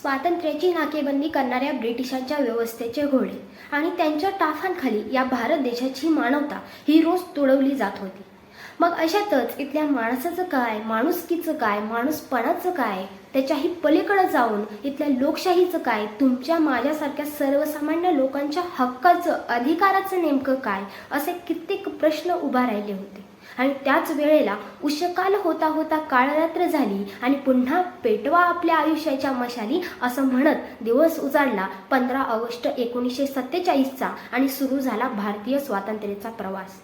स्वातंत्र्याची नाकेबंदी करणाऱ्या ब्रिटिशांच्या व्यवस्थेचे घोडे आणि त्यांच्या टाफांखाली या भारत देशाची मानवता ही रोज तुडवली जात होती. मग अशातच इथल्या माणसाचं काय माणुसकीचं काय माणूसपणाचं काय त्याच्याही पलीकडे जाऊन इथल्या लोकशाहीचं काय तुमच्या माझ्यासारख्या सर्वसामान्य लोकांच्या हक्काचं अधिकाराचं नेमकं काय असे कित्येक प्रश्न उभा राहिले होते. आणि त्याच वेळेला उशकाल होता होता काळरात्र झाली आणि पुन्हा पेटवा आपल्या आयुष्याच्या मशाली असं म्हणत दिवस उजाडला पंधरा ऑगस्ट एकोणीसशे सत्तेचाळीसचा आणि सुरू झाला भारतीय स्वातंत्र्याचा प्रवास.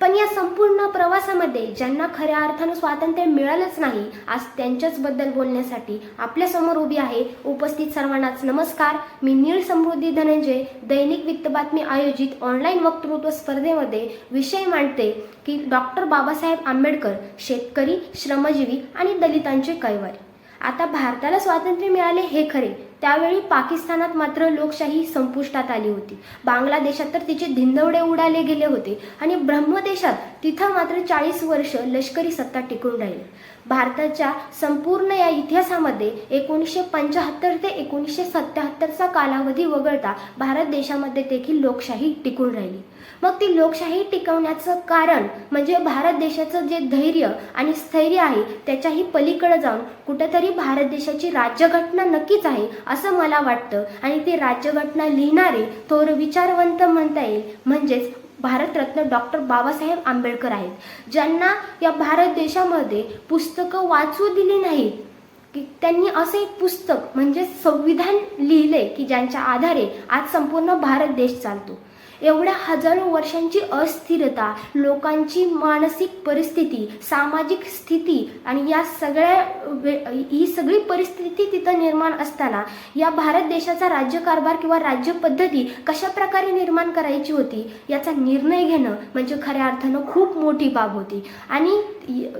पण या संपूर्ण प्रवासामध्ये ज्यांना खऱ्या अर्थानं स्वातंत्र्य मिळालंच नाही आज त्यांच्याच बद्दल बोलण्यासाठी आपल्यासमोर उभी आहे उपस्थित सर्वांनाच नमस्कार. मी नीळ समृद्धी धनंजय दैनिक वित्त बातमी आयोजित ऑनलाईन वक्तृत्व स्पर्धेमध्ये विषय मांडते की डॉक्टर बाबासाहेब आंबेडकर शेतकरी श्रमजीवी आणि दलितांचे कैवारी. आता भारताला स्वातंत्र्य मिळाले हे खरे त्यावेळी पाकिस्तानात मात्र लोकशाही संपुष्टात आली होती. बांगलादेशात तर तिचे धिंदवडे उडाले गेले होते आणि ब्रह्मदेशात तिथं मात्र चाळीस वर्ष लष्करी सत्ता टिकून राहिली. भारताच्या संपूर्ण या इतिहासामध्ये एकोणीसशे पंच्याहत्तर ते एकोणीसशे सत्याहत्तरचा कालावधी वगळता भारत देशामध्ये देखील लोकशाही टिकून राहिली. मग ती लोकशाही टिकवण्याचं कारण म्हणजे भारत देशाचं जे धैर्य आणि स्थैर्य आहे त्याच्याही पलीकडे जाऊन कुठेतरी भारत देशाची राज्यघटना नक्कीच आहे असं मला वाटतं. आणि ती राज्यघटना लिहिणारे थोर विचारवंत म्हणता येईल. म्हणजेच भारतरत्न डॉक्टर बाबासाहेब आंबेडकर आहेत. ज्यांना या भारत देशामध्ये पुस्तकं वाचू दिली नाहीत. की त्यांनी असं एक पुस्तक म्हणजे संविधान लिहिले की ज्यांच्या आधारे आज संपूर्ण भारत देश चालतो. एवढ्या हजारो वर्षांची अस्थिरता लोकांची मानसिक परिस्थिती सामाजिक स्थिती आणि या सगळ्या वे- ही सगळी परिस्थिती तिथं निर्माण असताना या भारत देशाचा राज्यकारभार किंवा राज्य पद्धती कशा प्रकारे निर्माण करायची होती याचा निर्णय घेणं म्हणजे खऱ्या अर्थानं खूप मोठी बाब होती. आणि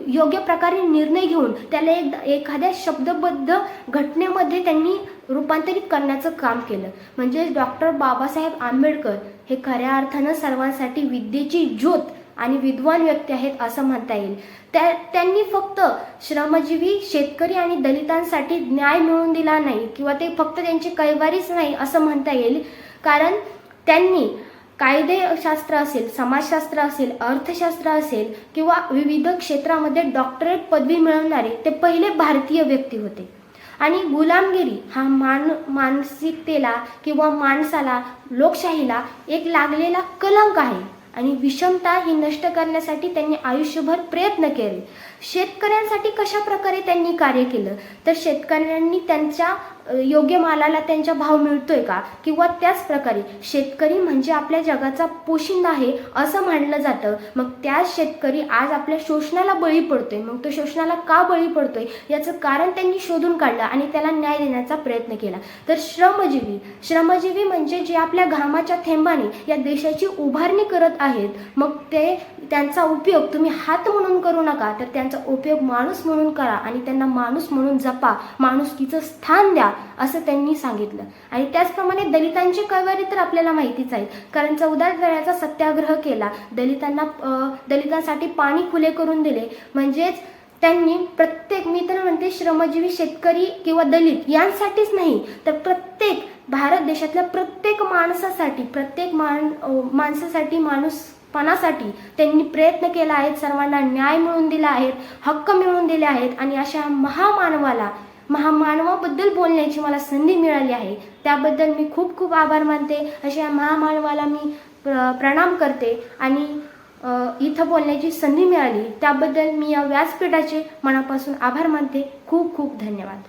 योग्य प्रकारे निर्णय घेऊन त्याला एक एखाद्या शब्दबद्ध घटनेमध्ये त्यांनी रूपांतरित करण्याचं काम केलं. म्हणजे डॉक्टर बाबासाहेब आंबेडकर हे खऱ्या अर्थानं सर्वांसाठी विद्येची ज्योत आणि विद्वान व्यक्ती आहेत असं म्हणता येईल. त्या त्यांनी फक्त श्रमजीवी शेतकरी आणि दलितांसाठी न्याय मिळवून दिला नाही किंवा ते फक्त त्यांची कैवारीच नाही असं म्हणता येईल. कारण त्यांनी कायदेशास्त्र असेल समाजशास्त्र असेल अर्थशास्त्र असेल किंवा विविध क्षेत्रामध्ये डॉक्टरेट पदवी मिळवणारे ते पहिले भारतीय व्यक्ती होते. आणि गुलामगिरी हा मान मानसिकतेला किंवा माणसाला लोकशाहीला एक लागलेला कलंक आहे. आणि विषमता ही नष्ट करण्यासाठी त्यांनी आयुष्यभर प्रयत्न केले. शेतकऱ्यांसाठी कशा प्रकारे त्यांनी कार्य केलं? तर शेतकऱ्यांनी त्यांच्या योग्य मालाला त्यांचा भाव मिळतोय का? किंवा त्याच प्रकारे शेतकरी म्हणजे आपल्या जगाचा पोशिंदा आहे असं मानलं जातं. मग त्याच शेतकरी आज आपल्या शोषणाला बळी पडतोय. मग तो शोषणाला का बळी पडतोय? याचं कारण त्यांनी शोधून काढलं आणि त्याला न्याय देण्याचा प्रयत्न केला. तर श्रमजीवी श्रमजीवी म्हणजे जे आपल्या घामाच्या थेंबाने या देशाची उभारणी करत आहेत मग ते त्यांचा उपयोग तुम्ही हात म्हणून करू नका तर त्यांचा उपयोग माणूस म्हणून करा आणि त्यांना माणूस म्हणून जपा माणुसकीचं स्थान द्या असं त्यांनी सांगितलं. आणि त्याचप्रमाणे दलितांची कैवारी तर आपल्याला माहितीच आहे कारण चौदा वेळाचा सत्याग्रह केला. दलितांना दलितांसाठी पाणी खुले करून दिले. म्हणजेच त्यांनी प्रत्येक मी तर म्हणते श्रमजीवी शेतकरी किंवा दलित यांसाठीच नाही तर प्रत्येक भारत देशातल्या प्रत्येक माणसासाठी प्रत्येक मान माणसासाठी माणूस पणासाठी त्यांनी प्रयत्न केला आहे सर्वांना न्याय मिळवून दिला आहे हक्क मिळवून दिले आहेत आणि अशा महामानवाला महामानवाबद्दल बोलण्याची मला संधी मिळाली आहे. त्याबद्दल मी खूप खूप आभार मानते. अशा महामानवाला मी प्रणाम करते आणि इथं बोलण्याची संधी मिळाली. त्याबद्दल मी या व्यासपीठाचे मनापासून आभार मानते. खूप खूप धन्यवाद.